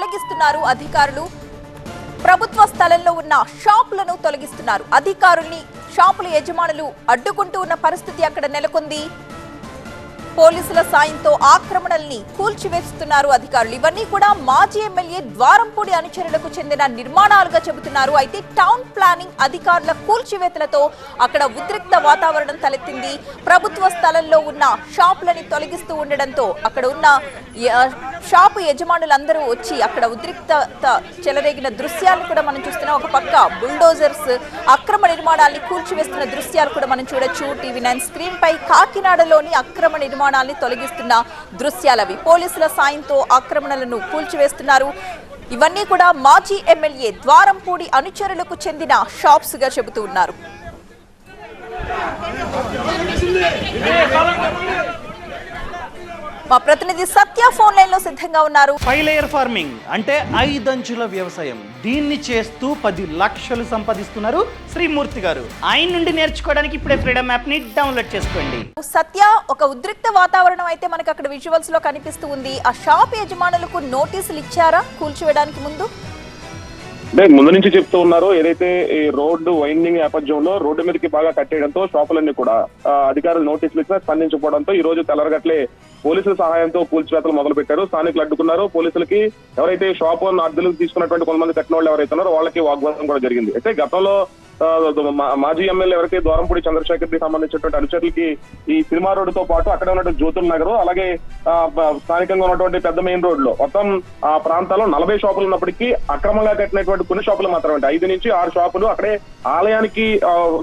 తొలగిస్తున్నారు అధికారులు. ప్రభుత్వ స్థలంలో ఉన్న షాపులను తొలగిస్తున్నారు. అధికారుల్ని షాపుల యజమానులు అడ్డుకుంటూ ఉన్న పరిస్థితి అక్కడ నెలకొంది. పోలీసుల సాయంతో ఆక్రమణల్ని కూల్చివేస్తున్నారు అధికారులు. ఇవన్నీ కూడా మాజీ ఎమ్మెల్యే ద్వారంపూడి అనుచరులకు చెందిన నిర్మాణాలుగా చెబుతున్నారు. అయితే టౌన్ ప్లానింగ్ అధికారుల కూల్చివేతలతో అక్కడ ఉద్రిక్త వాతావరణం తలెత్తింది. ప్రభుత్వ స్థలంలో ఉన్న షాపులని తొలగిస్తూ ఉండడంతో అక్కడ ఉన్న షాపు యజమానులందరూ వచ్చి అక్కడ ఉద్రిక్తత చెలరేగిన దృశ్యాలు కూడా మనం చూస్తున్నాం. ఒక పక్క బుల్డోజర్స్ అక్రమ నిర్మాణాన్ని కూల్చివేస్తున్న దృశ్యాలు కూడా మనం చూడొచ్చు. టీవీ నైన్ స్క్రీన్ పై కాకినాడలోని అక్రమ నిర్మాణాన్ని తొలగిస్తున్న దృశ్యాలవి పోలీసుల సాయంతో ఆక్రమణలను కూల్చివేస్తున్నారు. ఇవన్నీ కూడా మాజీ ఎమ్మెల్యే ద్వారంపూడి అనుచరులకు చెందిన షాప్స్గా చెబుతూ ఉన్నారు. మా ప్రతినిధి సత్య ఫోన్ లైన్లో సిద్ధంగా ఉన్నారు. ఫైవ్ లేయర్ ఫార్మింగ్ అంటే ఐదంచుల వ్యవసాయం. దీన్ని చేస్తూ పది లక్షలు సంపాదిస్తున్నారు శ్రీమూర్తి గారు. ఆయన నుండి నేర్చుకోవడానికి ఇప్పుడే ఫ్రీడమ్ యాప్ని డౌన్లోడ్ చేసుకోండి. సత్య ఒక ఉద్రిక్త వాతావరణం అయితే మనకు అక్కడ విజువల్స్లో కనిపిస్తూ ఉంది. ఆ షాప్ యజమానులకు నోటీసులు ఇచ్చారా? కూల్చివేయడానికి ముందు? అంటే ముందు నుంచి చెప్తూ ఉన్నారు ఏదైతే ఈ రోడ్డు వైండింగ్ నేపథ్యంలో రోడ్డు మీదకి బాగా కట్టేయడంతో షాపులన్నీ కూడా అధికారులు నోటీసులు ఇచ్చినా స్పందించకపోవడంతో ఈ రోజు తెల్లరగట్లే పోలీసుల సహాయంతో కూల్చివేతలు మొదలు పెట్టారు స్థానికులు అడ్డుకున్నారు. పోలీసులకి ఎవరైతే షాపు అద్దెలకు తీసుకున్నటువంటి కొంతమంది కట్టిన వాళ్ళు ఎవరైతే ఉన్నారో వాళ్ళకి వాగ్వాదం కూడా జరిగింది. అయితే గతంలో మాజీ ఎమ్మెల్యే ఎవరికైతే ద్వారంపూడి చంద్రశేఖర్కి సంబంధించినటువంటి అనుచరులకి ఈ సినిమా రోడ్డుతో పాటు అక్కడ ఉన్నటువంటి జ్యోతుల నగర్ అలాగే ఆ, స్థానికంగా ఉన్నటువంటి పెద్ద మెయిన్ రోడ్లో మొత్తం ఆ ప్రాంతాల్లో నలభై షాపులు ఉన్నప్పటికీ అక్రమంగా కట్టినటువంటి కొన్ని షాపులు మాత్రమే. ఐదు నుంచి ఆరు షాపులు అక్కడే ఆలయానికి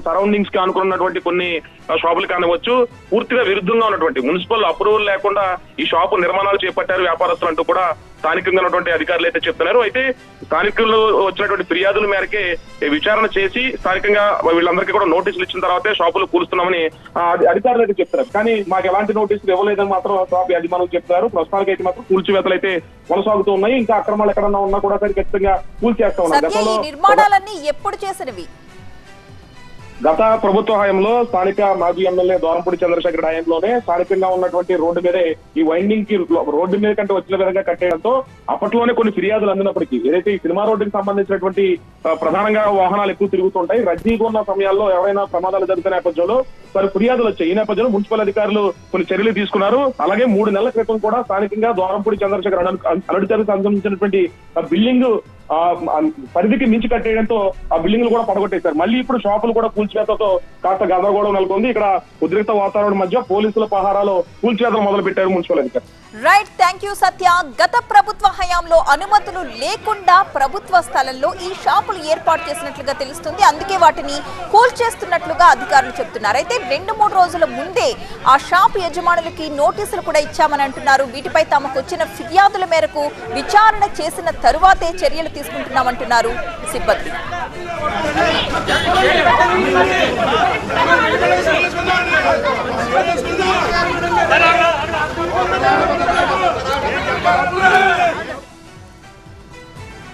సరౌండింగ్స్కి అనుకున్నటువంటి కొన్ని షాపులు కానివచ్చు పూర్తిగా విరుద్ధంగా ఉన్నటువంటి మున్సిపల్ అప్రూవల్ లేకుండా ఈ షాపు నిర్మాణాలు చేపట్టారు వ్యాపారస్తులు అంటూ కూడా స్థానికంగా ఉన్నటువంటి అధికారులు అయితే చెప్తున్నారు. అయితే స్థానికులు వచ్చినటువంటి ఫిర్యాదుల మేరకే విచారణ చేసి స్థానికంగా వీళ్ళందరికీ కూడా నోటీసులు ఇచ్చిన తర్వాతే షాపులు కూలుస్తున్నామని అధికారులు అయితే చెప్తారు కానీ మాకు ఎలాంటి నోటీసులు ఇవ్వలేదని మాత్రం షాప్ యజమానులు చెప్తున్నారు. ప్రస్తుతానికి అయితే మాత్రం కూల్చివేతలు అయితే కొనసాగుతూ ఉన్నాయి. ఇంకా అక్రమాలు ఎక్కడన్నా ఉన్నా కూడా సరే ఖచ్చితంగా కూల్చేస్తా ఉన్నారు నిర్మాణాలన్నీ ఎప్పుడు చేసినవి? గత ప్రభుత్వ హయాంలో స్థానిక మాజీ ఎమ్మెల్యే దోరంపూడి చంద్రశేఖర్ హయాంలోనే స్థానికంగా ఉన్నటువంటి రోడ్డు మీదే ఈ వైండింగ్కి రోడ్డు మీద కంటే వచ్చిన విధంగా కట్టేయడంతో అప్పట్లోనే కొన్ని ఫిర్యాదులు అందినప్పటికీ ఏదైతే ఈ సినిమా రోడ్డుకి సంబంధించినటువంటి ప్రధానంగా వాహనాలు ఎక్కువ తిరుగుతుంటాయి రద్దీగా ఉన్న సమయాల్లో ఎవరైనా ప్రమాదాలు జరిగిన నేపథ్యంలో కొన్ని ఫిర్యాదులు వచ్చాయి. ఈ నేపథ్యంలో మున్సిపల్ అధికారులు కొన్ని చర్యలు తీసుకున్నారు. అలాగే మూడు నెలల క్రితం కూడా స్థానికంగా దోరంపూడి చంద్రశేఖర్ అనుడికి సంబంధించినటువంటి బిల్డింగ్ పరిధికి మించి కట్టేయడంతో ఆ బిల్డింగ్లు కూడా పడగొట్టేశారు మళ్ళీ ఇప్పుడు షాపులు కూడా కూల్చివేతతో కాస్త గందరగోళం నెలకొంది. ఇక్కడ ఉద్రిక్త వాతావరణం మధ్య పోలీసుల పహారాలో కూల్చివేతలు మొదలు పెట్టారు మున్సిపల్ అధికారులు రైట్ థ్యాంక్ యూ సత్య. గత ప్రభుత్వ హయాంలో అనుమతులు లేకుండా ప్రభుత్వ స్థలంలో ఈ షాపులు ఏర్పాటు చేసినట్లుగా తెలుస్తుంది. అందుకే వాటిని కూల్చేస్తున్నట్లుగా అధికారులు చెప్తున్నారు. అయితే రెండు మూడు రోజుల ముందే ఆ షాపు యజమానులకి నోటీసులు కూడా ఇచ్చామని అంటున్నారు. వీటిపై తమకు వచ్చిన ఫిర్యాదుల మేరకు విచారణ చేసిన తరువాతే చర్యలు తీసుకుంటున్నామంటున్నారు సిబ్బంది.